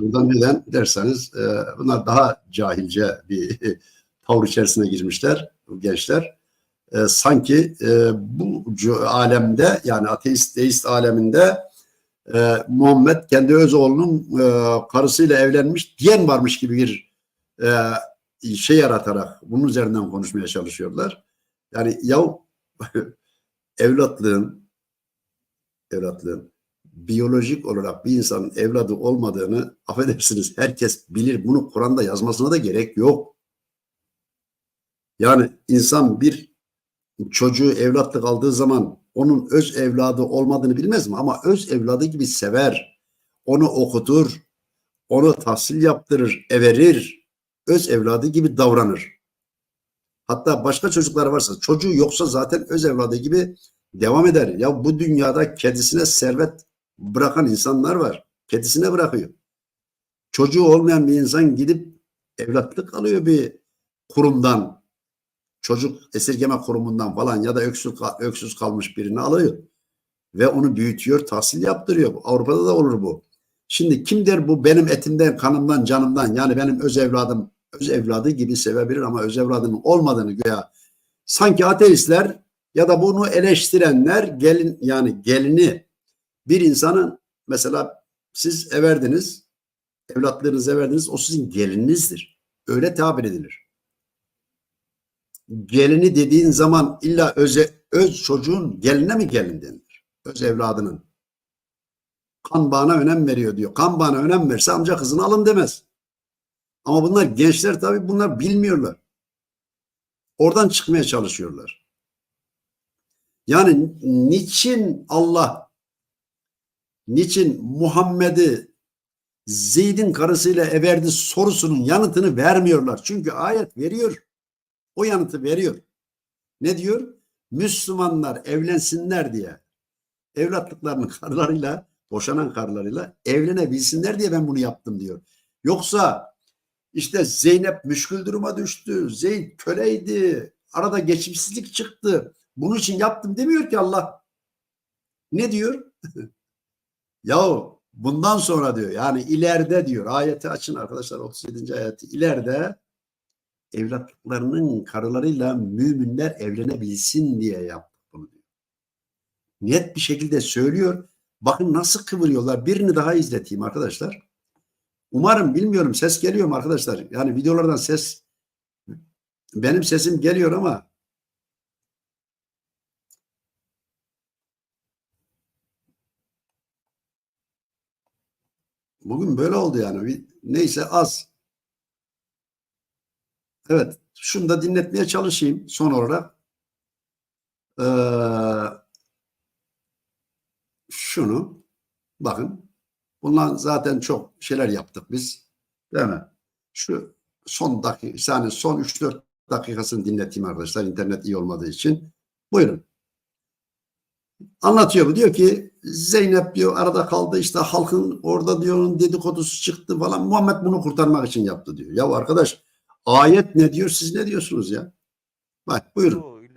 Burada neden derseniz e, bunlar daha cahilce bir tavır içerisine girmişler bu gençler. E, sanki e, bu alemde yani ateist deist aleminde e, Muhammed kendi öz oğlunun e, karısıyla evlenmiş diyen varmış gibi bir e, şey yaratarak bunun üzerinden konuşmaya çalışıyorlar. Yani yav evlatlığın evlatlığın biyolojik olarak bir insanın evladı olmadığını affedersiniz herkes bilir. Bunu Kur'an'da yazmasına da gerek yok. Yani insan bir çocuğu evlatlık aldığı zaman onun öz evladı olmadığını bilmez mi? Ama öz evladı gibi sever. Onu okutur. Onu tahsil yaptırır, everir. Öz evladı gibi davranır. Hatta başka çocuklar varsa çocuğu yoksa zaten öz evladı gibi devam eder. Ya bu dünyada kedisine servet bırakan insanlar var. Kedisine bırakıyor. Çocuğu olmayan bir insan gidip evlatlık alıyor bir kurumdan. Çocuk esirgeme kurumundan falan ya da öksüz, öksüz kalmış birini alıyor. Ve onu büyütüyor, tahsil yaptırıyor. Avrupa'da da olur bu. Şimdi kim der bu benim etimden, kanımdan, canımdan yani benim öz evladım, öz evladı gibi sevebilir ama öz evladının olmadığını güya sanki ateistler ya da bunu eleştirenler gelin yani gelini bir insanın mesela siz everdiniz, evlatlarınızı everdiniz, o sizin gelininizdir. Öyle tabir edilir. Gelini dediğin zaman illa öze, öz çocuğun geline mi gelin denilir? Öz evladının. Kan bağına önem veriyor diyor. Kan bağına önem verse amca kızını alın demez. Ama bunlar gençler tabii bunlar bilmiyorlar. Oradan çıkmaya çalışıyorlar. Yani niçin Allah niçin Muhammed'i Zeyd'in karısıyla everdi sorusunun yanıtını vermiyorlar. Çünkü ayet veriyor. O yanıtı veriyor. Ne diyor? Müslümanlar evlensinler diye evlatlıklarının karılarıyla boşanan karılarıyla evlenebilsinler diye ben bunu yaptım diyor. Yoksa işte Zeynep müşkül duruma düştü. Zeyd köleydi. Arada geçimsizlik çıktı. Bunun için yaptım demiyor ki Allah. Ne diyor? Yahu bundan sonra diyor yani ileride diyor ayeti açın arkadaşlar 37. ayeti ileride evlatlıklarının karılarıyla müminler evlenebilsin diye yaptık bunu diyor. Net bir şekilde söylüyor. Bakın nasıl kıvırıyorlar. Birini daha izleteyim arkadaşlar. Umarım bilmiyorum ses geliyor mu arkadaşlar? Yani videolardan ses benim sesim geliyor ama bugün böyle oldu yani. Neyse az. Evet. Şunu da dinletmeye çalışayım son olarak. Ee, şunu bakın. Bundan zaten çok şeyler yaptık biz. Değil mi? Şu son dakika, yani son 3-4 dakikasını dinleteyim arkadaşlar. internet iyi olmadığı için. Buyurun. Anlatıyor bu. Diyor ki Zeynep diyor arada kaldı işte halkın orada diyor dedikodusu çıktı falan. Muhammed bunu kurtarmak için yaptı diyor. Ya arkadaş ayet ne diyor siz ne diyorsunuz ya? Bak buyurun.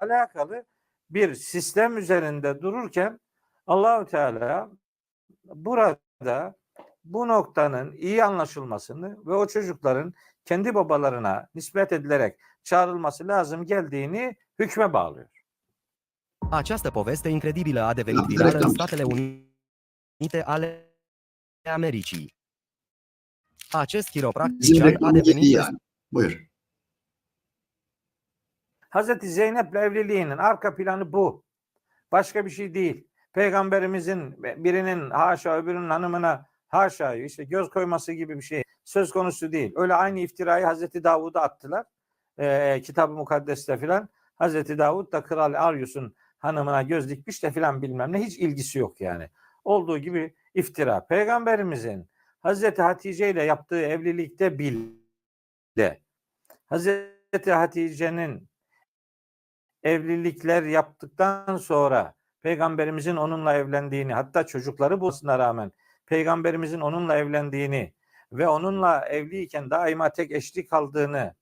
alakalı bir sistem üzerinde dururken Allahü Teala burada bu noktanın iyi anlaşılmasını ve o çocukların kendi babalarına nispet edilerek çağrılması lazım geldiğini hükme bağlıyor. Această poveste incredibilă a devenit virală în Statele Unite ale Americii. Acest chiropractician a devenit. Buyur. Hazreti Zeynep'le evliliğinin arka planı bu. Başka bir şey değil. Peygamberimizin birinin haşa öbürünün hanımına haşa işte göz koyması gibi bir şey söz konusu değil. Öyle aynı iftirayı Hazreti Davud'a attılar. Ee, Kitab-ı Mukaddes'te filan. Hazreti Davud da Kral Aryus'un hanımına göz dikmiş de filan bilmem ne hiç ilgisi yok yani. Olduğu gibi iftira. Peygamberimizin Hazreti Hatice ile yaptığı evlilikte bil de Hazreti Hatice'nin evlilikler yaptıktan sonra peygamberimizin onunla evlendiğini hatta çocukları bulmasına rağmen peygamberimizin onunla evlendiğini ve onunla evliyken daima tek eşlik kaldığını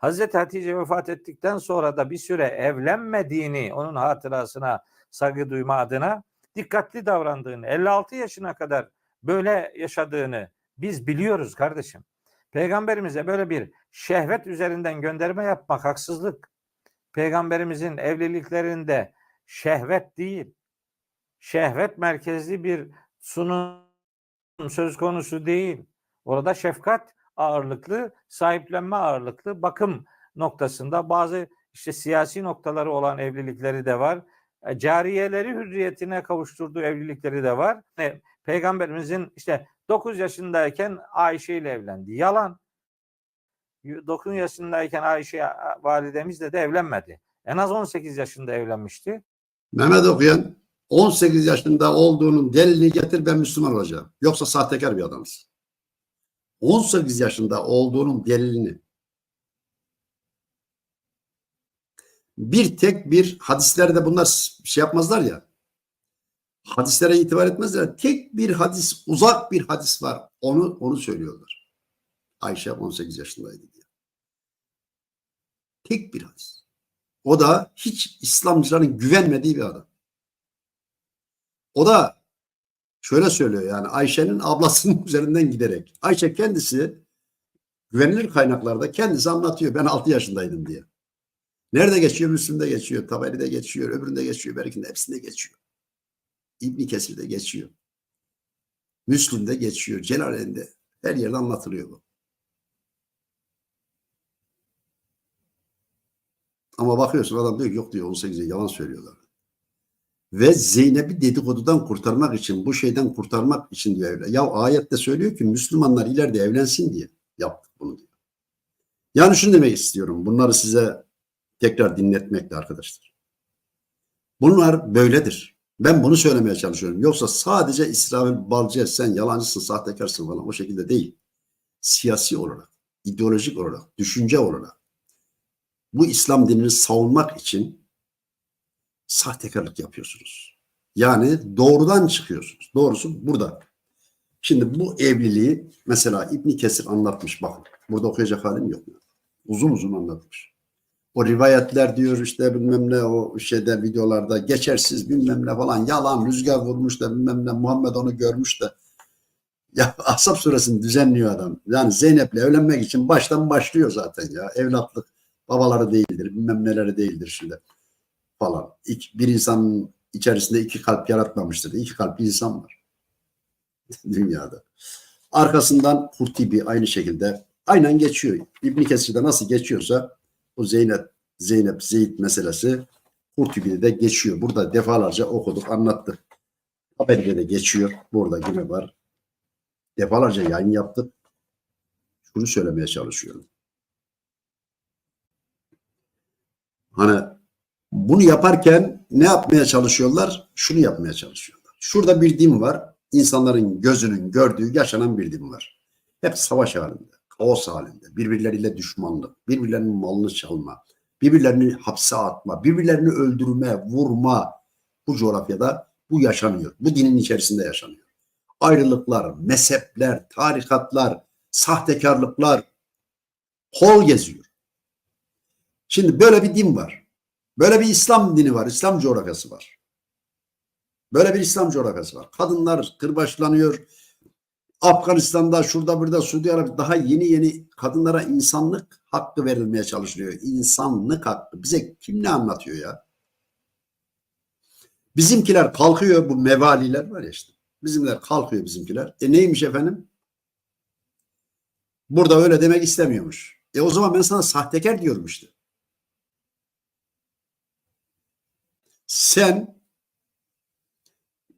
Hazreti Hatice vefat ettikten sonra da bir süre evlenmediğini onun hatırasına saygı duyma adına dikkatli davrandığını 56 yaşına kadar böyle yaşadığını Biz biliyoruz kardeşim. Peygamberimize böyle bir şehvet üzerinden gönderme yapmak haksızlık. Peygamberimizin evliliklerinde şehvet değil, şehvet merkezli bir sunum söz konusu değil. Orada şefkat ağırlıklı, sahiplenme ağırlıklı, bakım noktasında bazı işte siyasi noktaları olan evlilikleri de var. E, Cariyeleri hürriyetine kavuşturduğu evlilikleri de var. E, Peygamberimizin işte 9 yaşındayken Ayşe ile evlendi. Yalan. 9 yaşındayken Ayşe validemizle de evlenmedi. En az 18 yaşında evlenmişti. Mehmet okuyan 18 yaşında olduğunun delilini getir ben Müslüman olacağım. Yoksa sahtekar bir adamsın. 18 yaşında olduğunun delilini bir tek bir hadislerde bunlar şey yapmazlar ya hadislere itibar etmezler. Tek bir hadis uzak bir hadis var. Onu onu söylüyorlar. Ayşe 18 yaşındaydı diye. Tek bir hadis. O da hiç İslamcıların güvenmediği bir adam. O da şöyle söylüyor yani Ayşe'nin ablasının üzerinden giderek. Ayşe kendisi güvenilir kaynaklarda kendisi anlatıyor. Ben 6 yaşındaydım diye. Nerede geçiyor? Müslüm'de geçiyor. Taberi'de geçiyor. Öbüründe geçiyor. Berik'inde hepsinde geçiyor. İbni Kesir'de geçiyor. Müslüm'de geçiyor. Celaleyn'de. Her yerde anlatılıyor bu. Ama bakıyorsun adam diyor yok diyor 18'e yalan söylüyorlar. Ve Zeynep'i dedikodudan kurtarmak için, bu şeyden kurtarmak için diyor evlen. Ya ayette söylüyor ki Müslümanlar ileride evlensin diye yaptık bunu diyor. Yani şunu demek istiyorum. Bunları size tekrar dinletmekle arkadaşlar. Bunlar böyledir. Ben bunu söylemeye çalışıyorum. Yoksa sadece İsrail Balcı sen yalancısın, sahtekarsın falan o şekilde değil. Siyasi olarak, ideolojik olarak, düşünce olarak bu İslam dinini savunmak için sahtekarlık yapıyorsunuz. Yani doğrudan çıkıyorsunuz. Doğrusu burada. Şimdi bu evliliği mesela İbni Kesir anlatmış bakın. Burada okuyacak halim yok. Uzun uzun anlatmış. O rivayetler diyor işte bilmem ne o şeyde videolarda geçersiz bilmem ne falan yalan rüzgar vurmuş da bilmem ne Muhammed onu görmüş de ya Ashab suresini düzenliyor adam. Yani Zeynep'le evlenmek için baştan başlıyor zaten ya. Evlatlık babaları değildir bilmem neleri değildir şimdi falan. İki, bir insanın içerisinde iki kalp yaratmamıştır. İki kalpli insan var dünyada. Arkasından Kurtibi aynı şekilde aynen geçiyor. İbn Kesir'de nasıl geçiyorsa o Zeynep Zeynep Zeyd meselesi Kurtibi'de de geçiyor. Burada defalarca okuduk, anlattık. Haberde de geçiyor. Burada yine var. Defalarca yayın yaptık. Şunu söylemeye çalışıyorum. Hani bunu yaparken ne yapmaya çalışıyorlar? Şunu yapmaya çalışıyorlar. Şurada bir din var. İnsanların gözünün gördüğü yaşanan bir din var. Hep savaş halinde, kaos halinde, birbirleriyle düşmanlık, birbirlerinin malını çalma, birbirlerini hapse atma, birbirlerini öldürme, vurma bu coğrafyada bu yaşanıyor. Bu dinin içerisinde yaşanıyor. Ayrılıklar, mezhepler, tarikatlar, sahtekarlıklar hol geziyor. Şimdi böyle bir din var. Böyle bir İslam dini var. İslam coğrafyası var. Böyle bir İslam coğrafyası var. Kadınlar kırbaçlanıyor. Afganistan'da, şurada, burada, Suudi Arabistan daha yeni yeni kadınlara insanlık hakkı verilmeye çalışılıyor. İnsanlık hakkı. Bize kim ne anlatıyor ya? Bizimkiler kalkıyor bu mevaliler var ya işte. Bizimler kalkıyor bizimkiler. E neymiş efendim? Burada öyle demek istemiyormuş. E o zaman ben sana sahtekar diyorum işte. Sen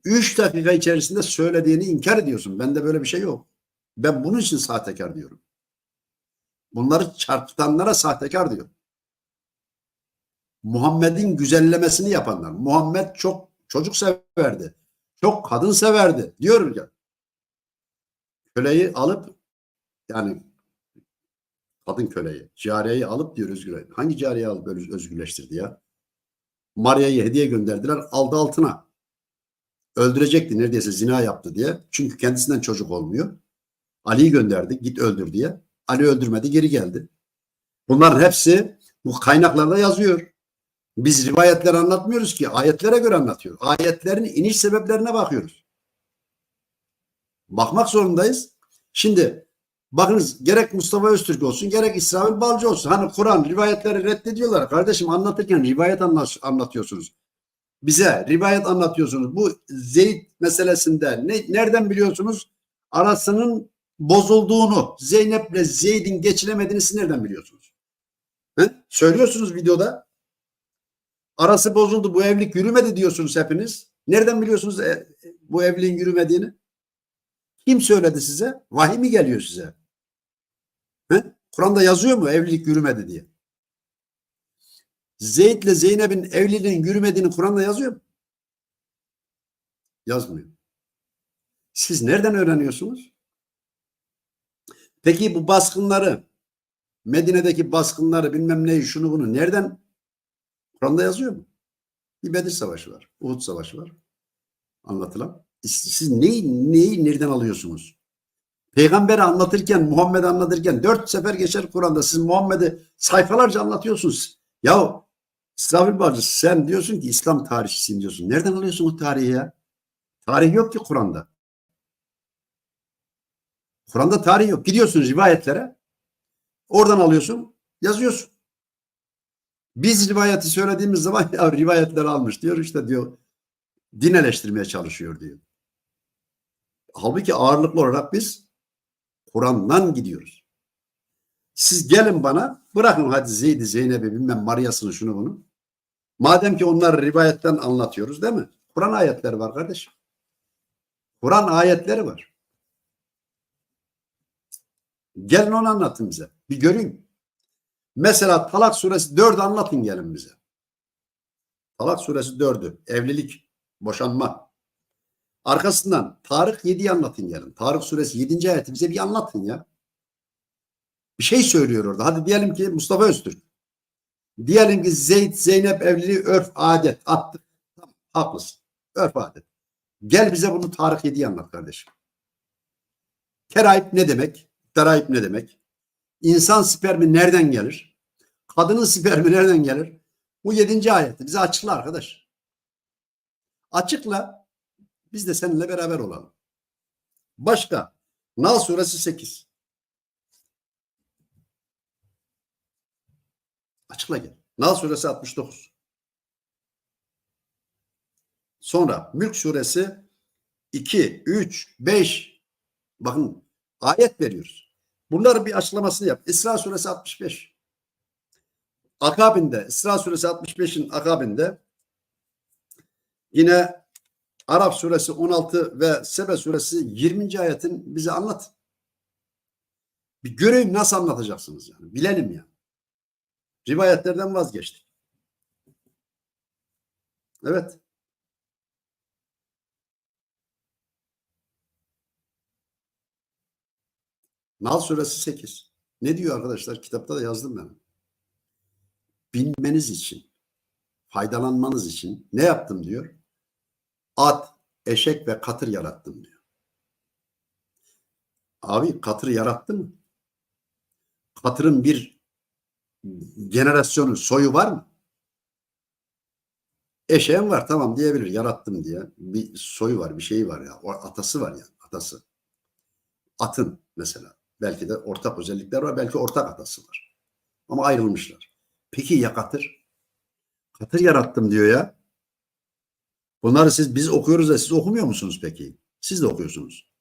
3 dakika içerisinde söylediğini inkar ediyorsun. Bende böyle bir şey yok. Ben bunun için sahtekar diyorum. Bunları çarpıtanlara sahtekar diyor. Muhammed'in güzellemesini yapanlar. Muhammed çok çocuk severdi. Çok kadın severdi. Diyor ya. Köleyi alıp yani kadın köleyi, cariyeyi alıp diyor özgür. Hangi cariye alıp özgürleştirdi ya? Maria'yı hediye gönderdiler aldı altına. Öldürecekti neredeyse zina yaptı diye. Çünkü kendisinden çocuk olmuyor. Ali'yi gönderdi git öldür diye. Ali öldürmedi geri geldi. Bunların hepsi bu kaynaklarda yazıyor. Biz rivayetler anlatmıyoruz ki ayetlere göre anlatıyor. Ayetlerin iniş sebeplerine bakıyoruz. Bakmak zorundayız. Şimdi bakınız gerek Mustafa Öztürk olsun gerek İsrail Balcı olsun. Hani Kur'an rivayetleri reddediyorlar. Kardeşim anlatırken rivayet anla- anlatıyorsunuz. Bize rivayet anlatıyorsunuz. Bu Zeyd meselesinde ne, nereden biliyorsunuz? Arasının bozulduğunu, Zeynep'le Zeyd'in geçilemediğini siz nereden biliyorsunuz? He? Söylüyorsunuz videoda. Arası bozuldu, bu evlilik yürümedi diyorsunuz hepiniz. Nereden biliyorsunuz e, bu evliliğin yürümediğini? Kim söyledi size? Vahiy mi geliyor size? He? Kur'an'da yazıyor mu evlilik yürümedi diye? Zeyd ile Zeynep'in evliliğin yürümediğini Kur'an'da yazıyor mu? Yazmıyor. Siz nereden öğreniyorsunuz? Peki bu baskınları, Medine'deki baskınları bilmem neyi şunu bunu nereden? Kur'an'da yazıyor mu? Bir Bedir Savaşı var, Uhud Savaşı var anlatılan. Siz neyi, neyi nereden alıyorsunuz? Peygamberi anlatırken, Muhammed'i anlatırken dört sefer geçer Kur'an'da. Siz Muhammed'i sayfalarca anlatıyorsunuz. Ya İsrafil Bacı sen diyorsun ki İslam tarihçisiyim diyorsun. Nereden alıyorsun o tarihi ya? Tarih yok ki Kur'an'da. Kur'an'da tarih yok. Gidiyorsun rivayetlere. Oradan alıyorsun, yazıyorsun. Biz rivayeti söylediğimiz zaman ya rivayetleri almış diyor işte diyor din eleştirmeye çalışıyor diyor. Halbuki ağırlıklı olarak biz Kur'an'dan gidiyoruz. Siz gelin bana bırakın hadi Zeyd'i, Zeynep'i bilmem Maria'sını şunu bunu. Madem ki onları rivayetten anlatıyoruz değil mi? Kur'an ayetleri var kardeşim. Kur'an ayetleri var. Gelin onu anlatın bize. Bir göreyim. Mesela Talak suresi 4'ü anlatın gelin bize. Talak suresi 4'ü. Evlilik, boşanma. Arkasından Tarık 7'yi anlatın gelin. Tarık suresi 7. ayeti bize bir anlatın ya. Bir şey söylüyor orada. Hadi diyelim ki Mustafa Öztürk. Diyelim ki Zeyd, Zeynep evliliği örf, adet attık. Tamam, haklısın. Örf, adet. Gel bize bunu Tarık 7'yi anlat kardeşim. Terayip ne demek? Terayip ne demek? İnsan spermi nereden gelir? Kadının spermi nereden gelir? Bu 7. ayeti bize açıkla arkadaş. Açıkla. Biz de seninle beraber olalım. Başka. Nal suresi 8. Açıkla gel. Nal suresi 69. Sonra Mülk suresi 2, 3, 5. Bakın ayet veriyoruz. Bunların bir açıklamasını yap. İsra suresi 65. Akabinde İsra suresi 65'in akabinde yine Arap suresi 16 ve Sebe suresi 20. ayetin bize anlat. Bir göreyim nasıl anlatacaksınız yani. Bilelim ya. Rivayetlerden vazgeçtik. Evet. Nal suresi 8. Ne diyor arkadaşlar? Kitapta da yazdım ben. Bilmeniz için, faydalanmanız için ne yaptım diyor? At, eşek ve katır yarattım diyor. Abi katır yarattı mı? Katırın bir generasyonu, soyu var mı? Eşeğin var tamam diyebilir yarattım diye. Bir soyu var, bir şeyi var ya. O atası var ya, atası. Atın mesela. Belki de ortak özellikler var, belki ortak atası var. Ama ayrılmışlar. Peki ya katır? Katır yarattım diyor ya. Bunları siz biz okuyoruz da siz okumuyor musunuz peki? Siz de okuyorsunuz.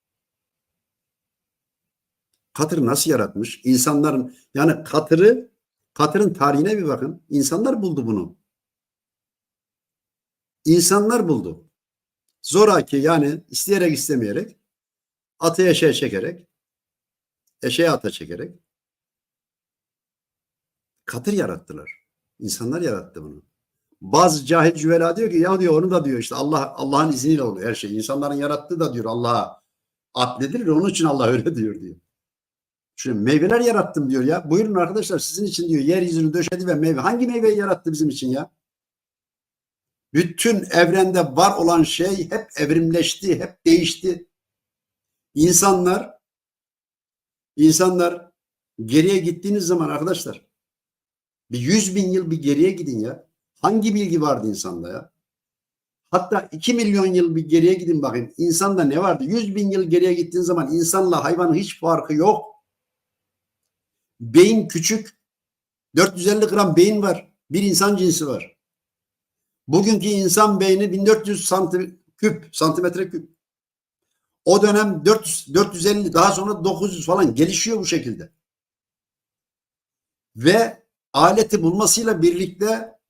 Katır nasıl yaratmış? İnsanların yani katırı katırın tarihine bir bakın. İnsanlar buldu bunu. İnsanlar buldu. Zoraki yani isteyerek istemeyerek atı eşeğe çekerek eşeğe ata çekerek katır yarattılar. İnsanlar yarattı bunu. Bazı cahil cüvela diyor ki ya diyor onu da diyor işte Allah Allah'ın izniyle oluyor her şey. İnsanların yarattığı da diyor Allah'a adledilir onun için Allah öyle diyor diyor. Şimdi meyveler yarattım diyor ya. Buyurun arkadaşlar sizin için diyor yeryüzünü döşedi ve meyve. Hangi meyveyi yarattı bizim için ya? Bütün evrende var olan şey hep evrimleşti, hep değişti. İnsanlar insanlar geriye gittiğiniz zaman arkadaşlar bir yüz bin yıl bir geriye gidin ya. Hangi bilgi vardı insanda ya? Hatta 2 milyon yıl bir geriye gidin bakayım. İnsanda ne vardı? 100 bin yıl geriye gittiğin zaman insanla hayvanın hiç farkı yok. Beyin küçük. 450 gram beyin var. Bir insan cinsi var. Bugünkü insan beyni 1400 santim küp, santimetre küp. O dönem 400, 450 daha sonra 900 falan gelişiyor bu şekilde. Ve aleti bulmasıyla birlikte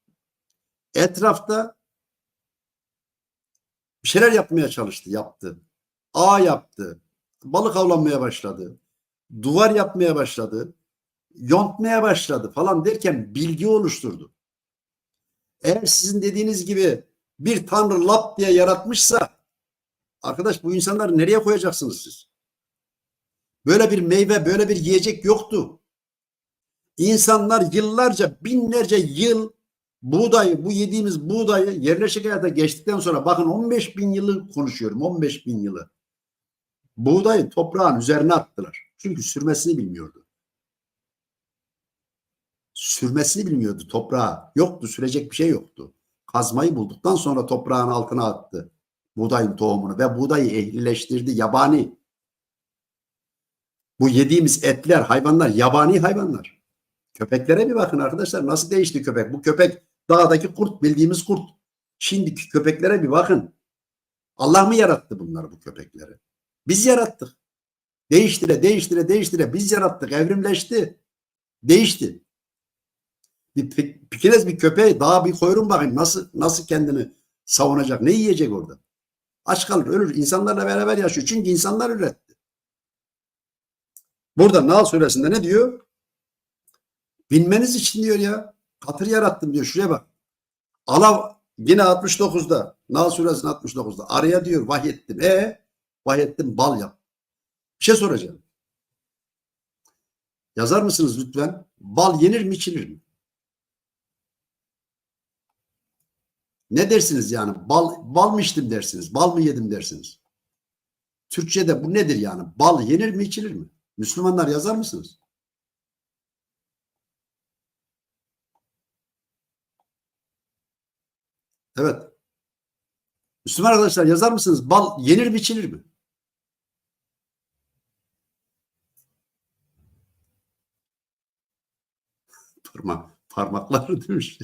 etrafta bir şeyler yapmaya çalıştı, yaptı. Ağ yaptı. Balık avlanmaya başladı. Duvar yapmaya başladı. Yontmaya başladı falan derken bilgi oluşturdu. Eğer sizin dediğiniz gibi bir tanrı lap diye yaratmışsa arkadaş bu insanları nereye koyacaksınız siz? Böyle bir meyve, böyle bir yiyecek yoktu. İnsanlar yıllarca, binlerce yıl buğdayı, bu yediğimiz buğdayı yerleşik hayata geçtikten sonra bakın 15 bin yılı konuşuyorum, 15 bin yılı. Buğdayı toprağın üzerine attılar. Çünkü sürmesini bilmiyordu. Sürmesini bilmiyordu toprağa. Yoktu, sürecek bir şey yoktu. Kazmayı bulduktan sonra toprağın altına attı buğdayın tohumunu ve buğdayı ehlileştirdi. Yabani. Bu yediğimiz etler, hayvanlar yabani hayvanlar. Köpeklere bir bakın arkadaşlar nasıl değişti köpek. Bu köpek dağdaki kurt bildiğimiz kurt. Şimdiki köpeklere bir bakın. Allah mı yarattı bunları bu köpekleri? Biz yarattık. Değiştire, değiştire, değiştire. Biz yarattık. Evrimleşti. Değişti. Bir pi- pikiniz bir köpeği daha bir koyun bakayım nasıl nasıl kendini savunacak? Ne yiyecek orada? Aç kalır, ölür. İnsanlarla beraber yaşıyor. Çünkü insanlar üretti. Burada Nahl suresinde ne diyor? Binmeniz için diyor ya. Katır yarattım diyor. Şuraya bak. Alav yine 69'da. Nahl suresinin 69'da. Araya diyor vahyettim. E vahyettim bal yap. Bir şey soracağım. Yazar mısınız lütfen? Bal yenir mi içilir mi? Ne dersiniz yani? Bal, bal mı içtim dersiniz? Bal mı yedim dersiniz? Türkçe'de bu nedir yani? Bal yenir mi içilir mi? Müslümanlar yazar mısınız? Evet. Müslüman arkadaşlar yazar mısınız? Bal yenir mi içilir mi? Parmak, parmakları demiş.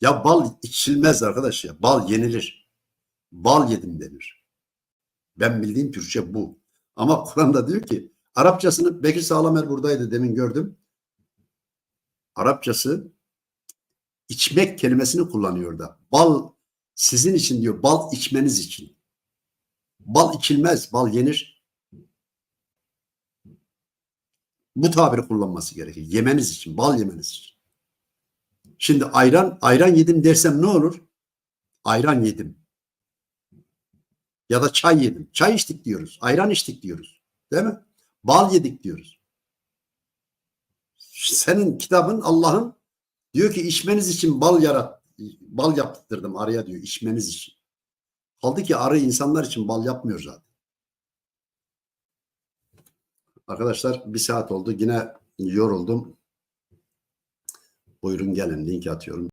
Ya bal içilmez arkadaş ya. Bal yenilir. Bal yedim denir. Ben bildiğim Türkçe bu. Ama Kur'an'da diyor ki Arapçasını Bekir Sağlamer buradaydı demin gördüm. Arapçası içmek kelimesini kullanıyor da. Bal sizin için diyor. Bal içmeniz için. Bal içilmez. Bal yenir. Bu tabiri kullanması gerekir. Yemeniz için. Bal yemeniz için. Şimdi ayran ayran yedim dersem ne olur? Ayran yedim. Ya da çay yedim. Çay içtik diyoruz. Ayran içtik diyoruz. Değil mi? Bal yedik diyoruz. Senin kitabın Allah'ın diyor ki içmeniz için bal yarat bal yaptırdım araya diyor içmeniz için. Kaldı ki arı insanlar için bal yapmıyor zaten. Arkadaşlar bir saat oldu. Yine yoruldum. Buyurun gelin link atıyorum.